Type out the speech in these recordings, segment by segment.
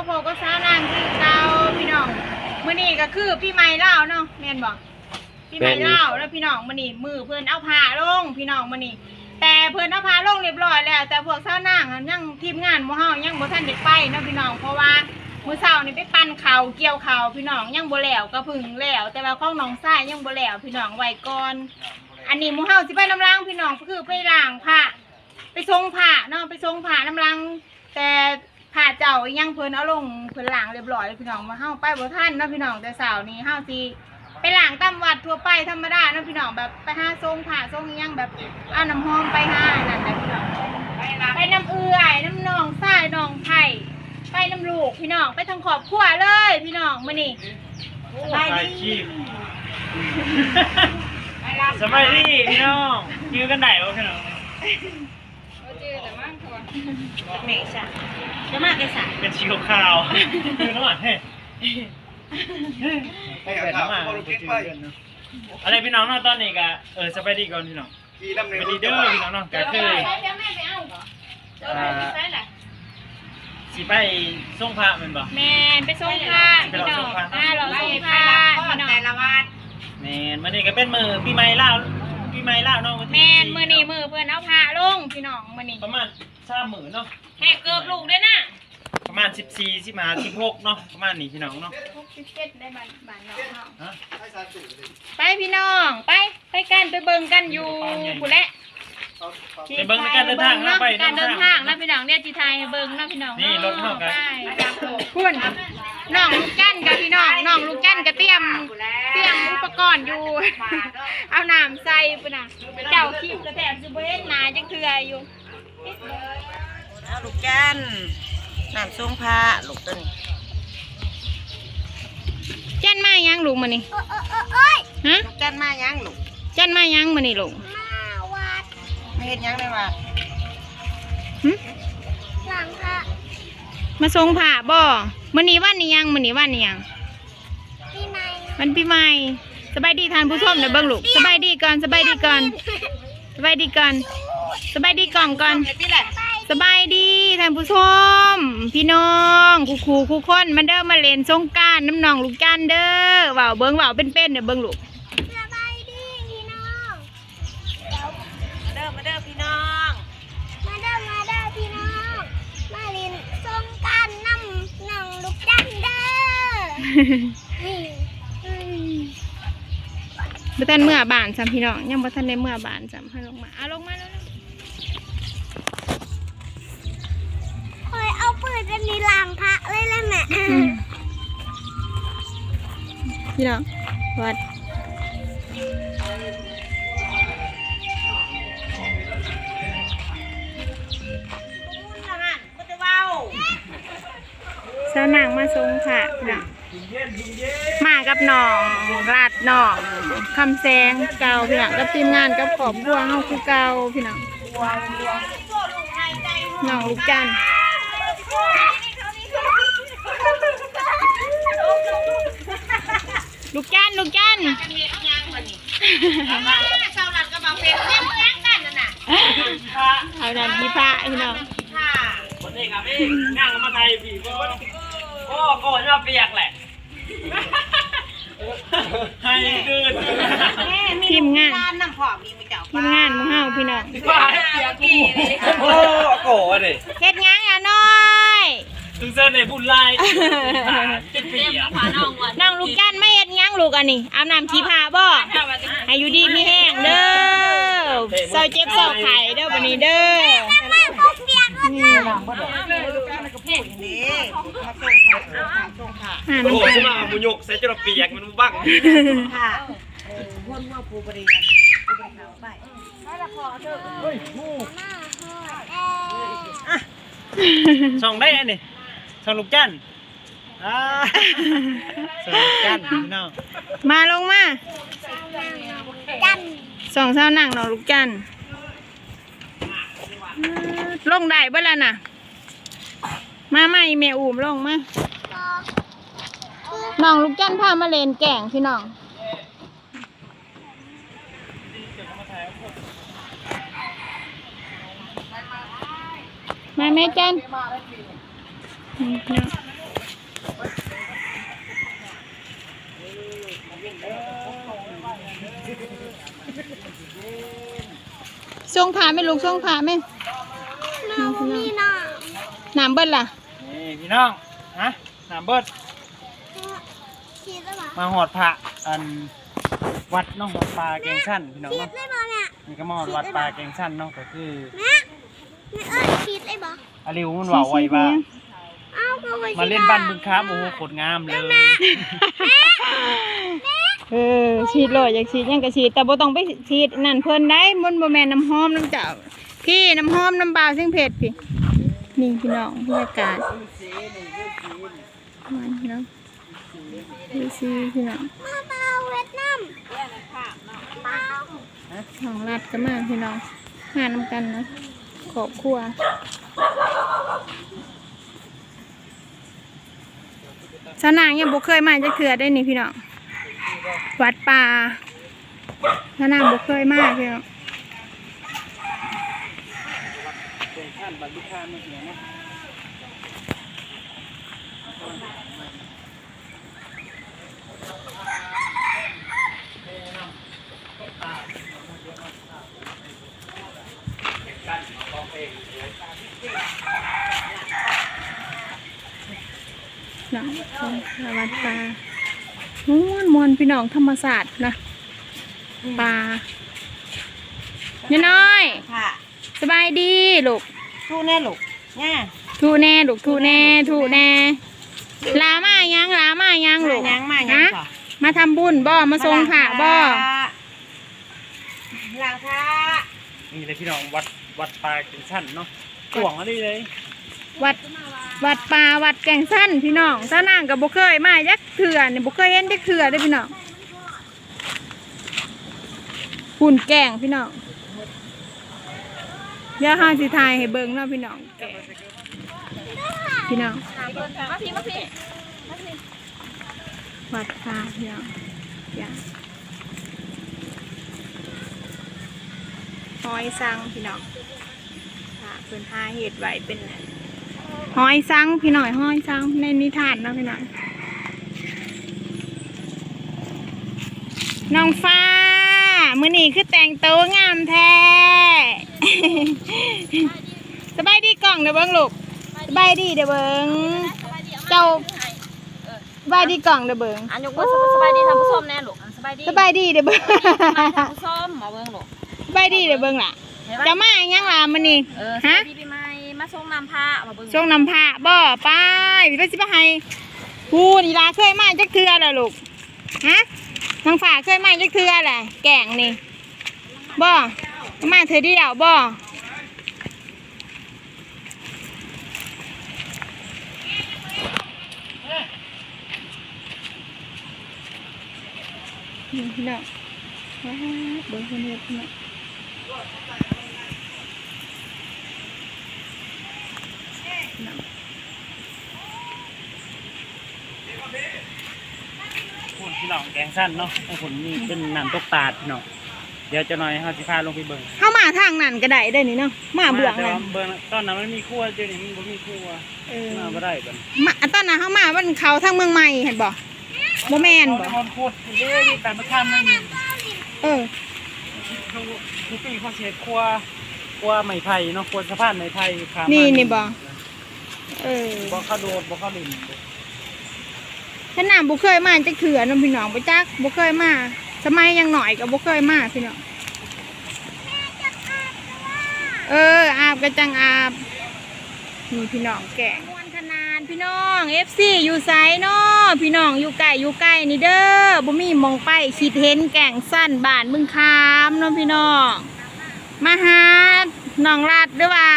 มาพบก็สาวนางคือเก่าพี่น้องมื้อนี้ก็คือพี่ใหม่เล่าเนาะแม่นบ่พี่ใหม่เล่าแล้วพี่น้องมื้อนี้มือเพิ่นเอาผ้าลงพี่น้องมื้อนี้แต่เพิ่นเอาผ้าลงเรียบร้อยแล้ว แต่พวกสาวนางยังทีมงานหมู่เฮายังบ่ทันได้ไปเนาะพี่น้องเพราะว่ามื้อเช้านี่ไปปั่นเข้าเกี่ยวเข้าพี่น้องยังบ่แล้วก็พึ่งแล้ว แต่ว่าข้องน้องชายยังบ่แล้วพี่น้องไว้ก่อน อันนี้หมู่เฮาสิไปน้ำล้างพี่น้องก็คือไปล้างผ้าไปทรงผ้าเนาะไปทรงผ้าน้ำลัง แต่ผ้าเจ้ายังเพิ่นเอาลงเพิ่นล้างเรียบร้อยแล้วพี่น้องมาเฮาไปบ่ทันเนาะพี่น้องแต่เช้านี้เฮาสิไปล้างตามวัดทั่วไปธรรมดาเนาะพี่น้องแบบไปหาทรงผ้าทรงอิหยังแบบเอาน้ำหอมไปหานั่นแหละพี่น้องไปน้ำเอื้อยน้ำนองทรายนองไผ่ไปน้ำลูกพี่น้องไปทางขอบครัวเลย พี่น้องมื้อนี้สบายดีสบายดีพี่น้องยืนกันไหนวะพี่น้อง แม่จ้ะจะมาแก่สายเป็นชีขาวๆยืนน้ำมันเฮ้ยให้อาเป็นข้าวน้ำมันเขาลงเป็นเก็บจืไปดเนาะอะไรพี่น้องเนาะตอนนี้ก็เออสบายดีก่อนพี่น้องกีน้ำสในบายรดีถเด้เด้ออพี่น้องเนาะก็เดี๋คืยวอแม่เดี๋ยวแม่ไปเอาเดี๋ยวแม่ไปใส่แหละสิไปส่งพระแมันบ่แมนไปส่งผ้าพี่น้องอ่าเราส่งผ้าพี่น้องแต่ละวัดแมนมื้อนี้ก็เป็นมือปีใหม่ลาว ปีใหม่ลาวเนาะวันแมที่นมือนี่มือเพื่อนเอาผ้าลงพี่น้องมือนี่ประมาณ3มื้อเนาะแหกเกือบลูกด้วยนะประมาณ14 15 16เนาะประมาณนี้พี่น้องเนาะหกสิบเจ็ดได้บ้านบ้านน้องเฮาฮะให้สารสูตรเลยไปพี่น้องไปไปกันไปเบิ่งกันอยู่ผู้นแหละเอาเอาไปเบิ่งในการเดินทางเนาะไปการเดินทางนะพี่น้องเนี่ยจีไทยให้เบิ่งนะพี่น้องนี่รถเฮากัน ไปคุณน้องลูกจัน กับพี่น้องน้องลูกจันก็เตรียมเตรียมอุปกรณ์อยู่ เอาน้ำใส่ปุ่นน่ะเจ้าคิมกระแทบสิบ่เห็นหน้าจังเทื่ออยู่เอาลูกจันน้ำส้มผ้าลูกต้นจันมายังลูกมื้อนี้ฮะลูกจันมายังลูกจันมายังมื้อนี้ลูกไม่เห็นยังเลยว่าหึมาส่งผ้าบ่ มื้อนี้วันนี้ยังมื้อนี้วันนี้ยังวันปีใหม่สบายดีท่านผู้ชมเด้อเบิ่งลูกสบายดีก่อนสบายดีก่อนสบายดีก่อนสบายดีกล่องก่อนเห็นที่ไหนสบายดีท่านผู้ชมพี่น้องครูครูครูคนมาเด้อมาเล่นสงกรารน้ำนองลูกจันเด้อว่าวเบิ้งว่าวเป็นๆเด้อเบิ้งลูก บ่ทันเมื่อบานซ้ำพี่น้องยังบ่ทันได้เมื่อบานซ้ำให้ลงมาเอาลงมาแล้วคอยเอาปืนเป็นนีลางพระเลยเลยแม่พี่น้องวัดทหารก็จะเว้าเจ้านางมาทรงค่ะพี่น้อง มากับน้องราดน้องคำแสงเก่าพี่น้องกับทีมงานกับขอบบัวเฮาคือเก่าพี่น้องน้องลูกจันลูกจันลูกจันชาวนันก็มาเป็นเมืองกันนะน่ะเอาดันพี่พระพี่น้องคนเองครับพี่นั่งมาไทยพี่ก็โอ้โก่จะเปียกแหละ ให้เกินทีมงาน ร้านน้ำผอมมีมาเจ้าทีมงานหมู่เฮาพี่น้องว่าให้เปียกกูโอ้โกะดิเฮ็ดหยังอะน้อยถึงเส้นในบุญลายจะเปียกน้องลูกจันทร์ไม่เฮ็ดหยังลูกอันนี้อาบน้ำขี้ผาบ่ให้อยู่ดีมีแห้งเด้อเศร้าเจ็บเศร้าไข้เด้อบัดนี้เด้อแม่พ กเปียกก็นี่นี่มาส่งผ้าส่าโอ้น้ำโหตาใช่ลไหมมุยกใส่จระเปียกมันบ้างค่ะเออพ่นว่าภูบริอันภูบริเขาไปส่องได้อันนี้ส่องลูกจันทร์อ่าส่องลูกจันทร์พี่น้องมาลงมาสองเช้านั่งน้องลูกจันทร์ลงได้เบ่ล่ะน่ะ มาใหม่แม่อุ้มลงมาน้องลูกจันพามาเลนแก่งพี่น้องมาแม่จันทรงพาไม่ลูกทรงพาไม่น้ำมีน้ำน้ำเบิ้ลล่ะ นี่พี่น้องฮะน้ำเบิดคิดได้ปะมาหอดพระอันวัดน้องวัดปลาแกงสั้นพี่น้องคิดเนาะได้ปะเนี่ยนี่ก็มาหอดวัดปลาแกงสั้นเนาะก็คือแม่แม่เอ้ยคิดได้ปะอาริวมันว่าไว้ว่าเอ้าก็ไปมาเล่นบ้านบึงค้ามโอ้โหโคตรงามเลยเออฉีดเลยอยากฉีดหยังก็ฉีดแต่บ่ต้องไปฉีดนั่นเพิ่นได้มันบ่แม่นน้ำหอมน้ำเจ้าพี่น้ำหอมน้ำบาวเสียงเผ็ดพี่ นี่พี่น้องบรรยากาศมันเนาะดูสิพี่น้องมาเบาเวียดนามเบาของรัดก็มาพี่น้องหาน้ำกันนะขอบครัวสนางยังบ่เคยมาจะเถื่อได้นี่พี่น้อง วัดป่าสนางบ่เคยมาพี่น้อง แก งสั้นบ้านบึงค้ามเนาะพี่น้องเนาะหนังของวัดป่าม้วนมวนพี่น้องธรรมศาสตร์นะป่าเนี่ยน้อย ค่ะ สบายดีลูก ทูแน่ลูกเนี่ยทูแน่ลูกทูแน่ทูแน่ลามายังลามายังลูกมายังมายังฮะค่ะมาทำบุญบ่มาทรงผ่าบ่หลังค่ะนี่เลยพี่น้องวัดวัดปลาแกงสั้นเนาะกวางอะไรเลย วัดวัดป่าวัดแก่งสั้นพี่น้องถ้านางกับบ่เคยมายักเถื่อนี่บ่เคยเห็นจักเถื่อเด้อพี่น้องหุ่นแก่งพี่น้องเดี๋ ยวห้าสิทายให้เบิ่งเนาะพี่น้องแก่พี่น้องมาพี่มาพี่วัดป่าพี่น้องอย่าหอยสังพี่น้องพระเพิ่นหาเห็ดไว้เป็นหอยสังพี่น้อยหอยสังในนิทานเนาะพี่น้องน้องฟ้า มื้อนี้คือแต่งตัวงามแท้ สบายดีกล่องเด้อเบิ่งลูกสบายดีเด้อเบิ่งเจ้าสบายดีกล่องเด้อเบิ่งอันยกมือสบายดีทำผู้ชมแน่ลูกอันสบายดีสบายดีเด้อเบิ่งทำผู้ชมมาเบิ่งลูกสบายดีเด้อเบิ่งล่ะจะมาหยังล่ะมื้อนี้เออสฮะบายดีปีใหม่มาส่งน้ำผ้ามาเบิ่งช่วงนำพระบ่ไปพี่ไปสิไปให้พูนี่ลาเคยมาจักเทื่อแล้วลูกฮะนางฝ่าเคยมาจักเทื่อแหละแก่งนี่บ่ มาเธอเดียวบ่นี่พี่น้องว้าเบิ่งคนเฮ็ดพี่น้องพี่น้องพูดพี่น้องแกงสั้นเนาะให้ผมนี่เป็นน้ำตกตาดพี่น้อง เดี๋ยวจะหน่อยเฮาสิพาลงไปเบิ่งเข้ามาทางนั้นก็ได้ได้อนี่เนาะมาเบื้องแต่นั้ว่านเบิ่งตอนนั้นมันมีครัวเดี๋ยวนี้มันบ่มีครัวเออมาบ่ได้บัดมาตอนนั้นเข้ามาวันเขาทางเมืองใหม่เห็นบ่โมแมนบ่เอาคนพูดเด้อมีการมาข้ามนั่นนี่เออเขาทุกปีเขาเสียครัวครัวไม้ไผ่เนาะครัวสะพานไม้ไผ่ข้ามมานี่นี่บ่ เออบ่เข้าโดดบ่เข้าลิน ฉันน่ะบ่เคยมาจักเถื่อน้องพี่น้องบ่จักบ่เคยมา สมัยยังหน่อยก็บ่เคยมาพี่น้องเอออาบก็จังอาบนี่พี่น้องแก่มวนขนานพี่น้อง FC อยู่ไสเนาะพี่น้องอยู่ใกล้อยู่ใกล้นี่เด้อบ่มีมองไปคิดเห็นแก่งสั้นบานมึงคามเนาะพี่น้องมาหาน้องรัดหรือว่า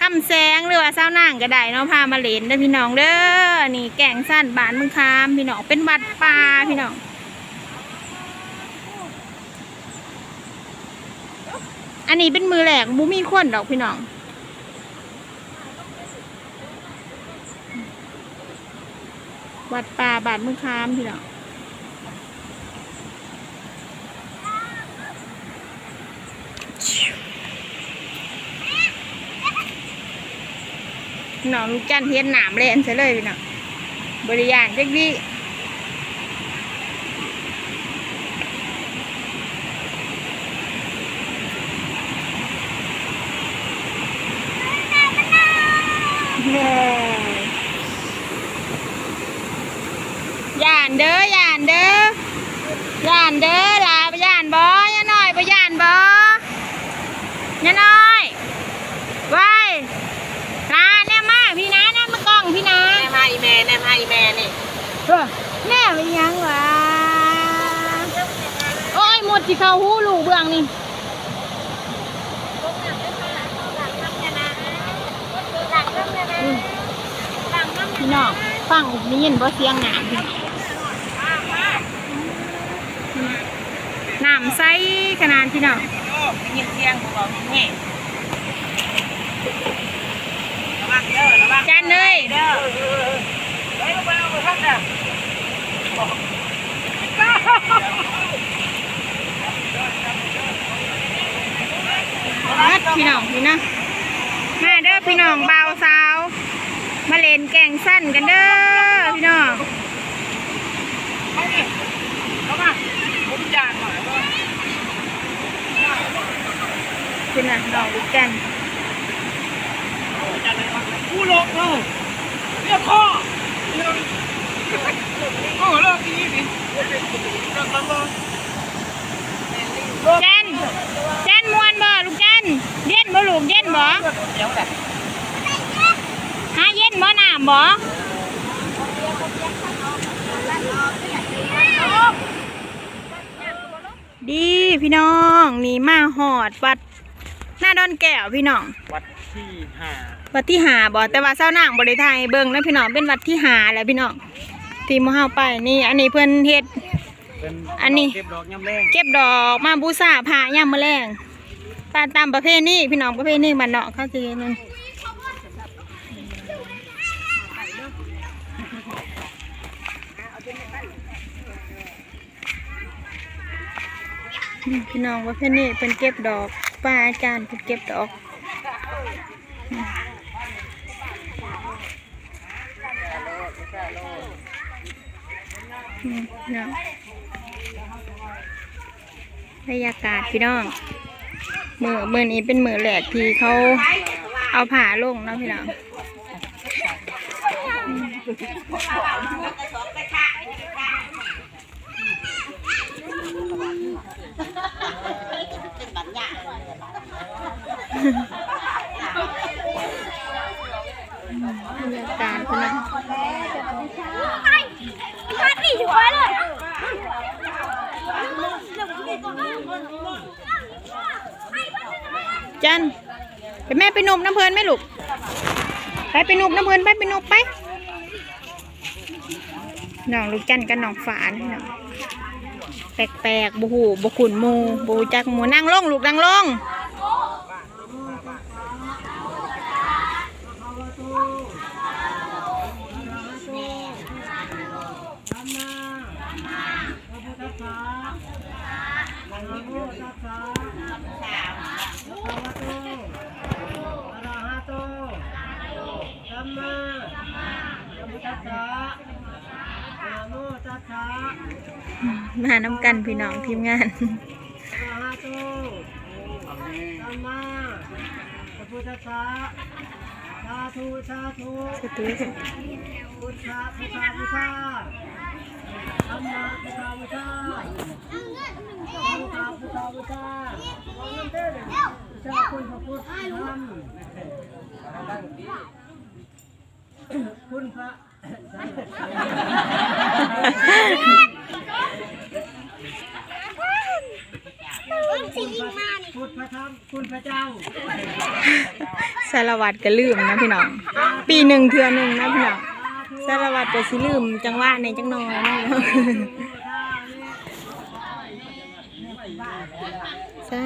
คำแสงหรือว่าเศร้านางก็ได้เนาะพามาเล่นเด้อพี่น้องเด้อนี่แก่งสั้นบานมึงคามพี่น้องเป็นวัดป่าพี่น้อง อันนี้เป็นมือแหลกบุมีคนดอกพี่น้อง วัดป่าบานเมึงคามพี่น้องน้องลูกจันเทียนหนามเล่นซะเลยพี่น้องบริยานเด็กดี ย่านเด้อย่านเด้อย่านเด้อลาไปย่านบ่ย่าน้อยไปย่านบ่ย่าน้อยไว้ลาแน่มาพี่นะแน่มากล้องพี่นะ แนมให้แม่แนมให้แม่นี่ เออแน่ไปยังวะโอ้ยหมดที่เขาหูลูกเบื้องนี่พี่น้องฟังได้ยินบ่เสียงน้ำพี่น้องน้ำใสขนาดพี่น้องได้ยินเสียงของเราแง่ระวังเด้อระวังจันเลยเมัดพี่น้องพี่นะมาเด้อพี่น้องเบาสาว มาเล่นแกงสั้นกันเด้อพี่น้องระวังผมจานหน่อยคุณน่ะน้องลูกกันกูหลอกเราเรียกพ่อโอ้เลิกดีดิเลิกแล้วบ่เจนเจนมวนบ่ลูกเจ นเย็นบ่ลูกเย็นบ่เดี๋ยวแหละหาเย็นบ่น้ำบ่ดีพี่น้องนี่มาหอดวัดหน้าดอนแก้วพี่น้อง วัดที่ห้าวัดที่หาบ่แต่ว่าเศร้านางบริไทยเบิ่งแล้วพี่น้องเป็นวัดที่หาแหล้วพี่น้องที่หมู่เฮาไปนี่ อันนี้เพิ่นเฮ็ดเป็นอันนี้เก็บดอกยำแรงเก็บดอกมาบูชาพระยามมื้อแลง ตามตามประเพณีพี่น้องประเพณีบ้านเนาะเขาสิเฮ็ดนั่นพี่น้องประเพณีเป็นเก็บดอกป้าอาจารย์เป็นเก็บดอกเนาะบรรยากาศพี่น้อง มือมือนี้เป็นมือแหลกที่เขาเอาผ่าลงนะพี่น้องบรรยากาศพี่น้อง พัดนี่ถือไว้เลย จันไปแม่ไป นุบน้ำเพลินไหมลูก ไปไปนุบน้ำเพลินไปไปนุบไปน้องลูกจันกับน้องฝานพี่น้องแปลกๆบูหูบุขุนมูบูจักหมูนั่งลงลูกนั่งลง มาน้ำกันพี่น้องทีมงานพระพุทธสาสาธุสาธุ สตุพุทธะพุทธะพุทธะธรรมะพุทธะพุทธะพุทธะพุทธะพุทธะพุทธะคุณพระพุทธธรรมคุณพระมันสิยิงมานี่ พุทธธรรมคุณพระเจ้าสารวัตรก็ลืมนะพี่น้อง ปีหนึ่งเทือหนึ่งนะพี่น้องสารวัตรก็สิลืมจังหวะในจังนอยนะพี่น้องสา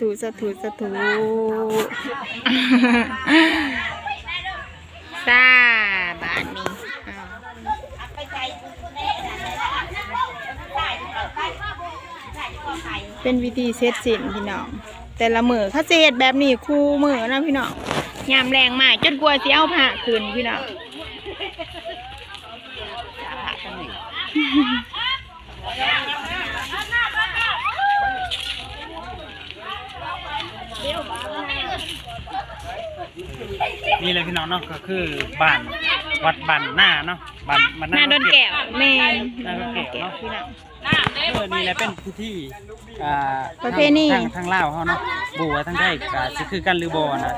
ธุสาธุสาธุสาบาทนี้อ้าว เป็นวิธีเซตสินพี่น้อง แต่ละมือเขาเฮ็ดแบบนี้คู่มือนะพี่น้องยามแรงมากจนกลัวเสิเอาผ้าคืนพี่น้องนี่เลยพี่น้องเนาะก็คือบ้านวัดบ้านหน้าเนาะ บ้านบ้านหน้าโดนแก้วแม่นหน้าโดนแก้วเนาะพี่น้องเออนี่แหละเป็นพิธีอ่าประเพณี ทางทางลาวเฮาเนาะบัวทางไทยก็สิคือกันหรือบ่นะ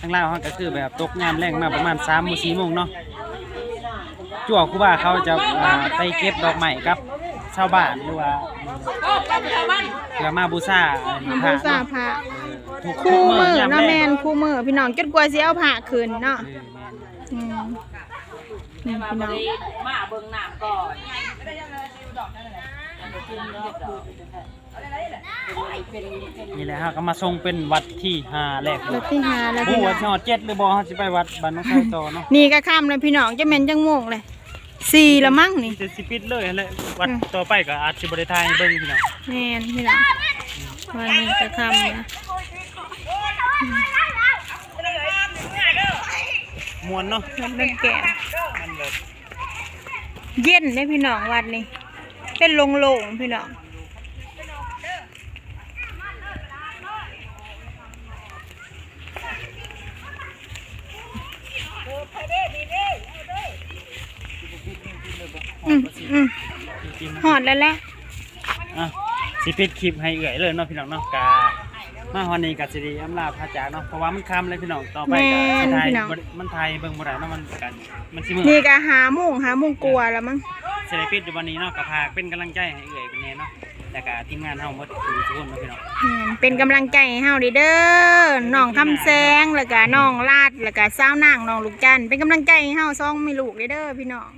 ทางลาวเฮาก็คือแบบตกยามแรงมาประมาณ3โมง4โมงเนาะจั่วครูบาเขาจะอ่าไปเก็บดอกไม้กับชาวบ้านหรือว่าเพื่อมาบูชามาบูชาพระ ทุกคู่มือทุกยาเนาะรแม่งนคู่มือพี่น้องจนกว่าสิเอาผ้าคืนเนาะ เออแม่นอืม นี่พี่น้องมาเบิ่งน้ำก่อนนี่แหละฮะก็มาทรงเป็นวัดที่ห้าแรกเลรยถที่หาแล้วบูพี่น้ว่าองชอดเจ็ดหรือบ่เฮาสิไปวัดบ้านน้องไข่ต่อเนาะนี่ก็ค่ำเลยพี่น้องจะแม่นจังโมงเลยสี่ละมั้งนี่จะสิปิดเลยแหละวัดอืมต่อไปก็อาจสิบ่ได้ทายให้เบิ่งพี่น้องแม่นพี่น้องวันนี้ก็ค่ำนะ ม่วนเนาะรถเป็นแก่ มันแบบเย็นเลยพี่น้องวัดนี้ เป็นโล่งๆพี่น้องอืมอืมจริงๆหอดแล้วแหละ อะสิปิดคลิปให้เอื่อยเลยเนาะพี่น้องเนาะกา มาวันนี้ก็สิได้อำลาพระจากเนาะเพราะว่ามันค่ำเลยพี่น้องต่อไปก็สิถ่ายบ่ได้มันถ่ายเบิ่งบ่ได้เนาะมันกันมันสิมื้อนี่ก็หาโมุ่งหาโมุ่งกลัวแล้วมั้ง สิได้ปิดอยู่วันนี้เนาะก็พากเป็นกำลังใจให้เอื่อยเป็นแน่เนาะแล้วก็ทีมงานเฮาหมดทุกคนเนาะพี่น้องแม่นเป็นกำลังใจให้เฮาเด้อเด้อน้องคำแซงแล้วก็น้องลาดแล้วก็สาวนางน้องลูกจันทร์เป็นกำลังใจให้เฮาซ่องมีลูกเด้อเด้อพี่น้อง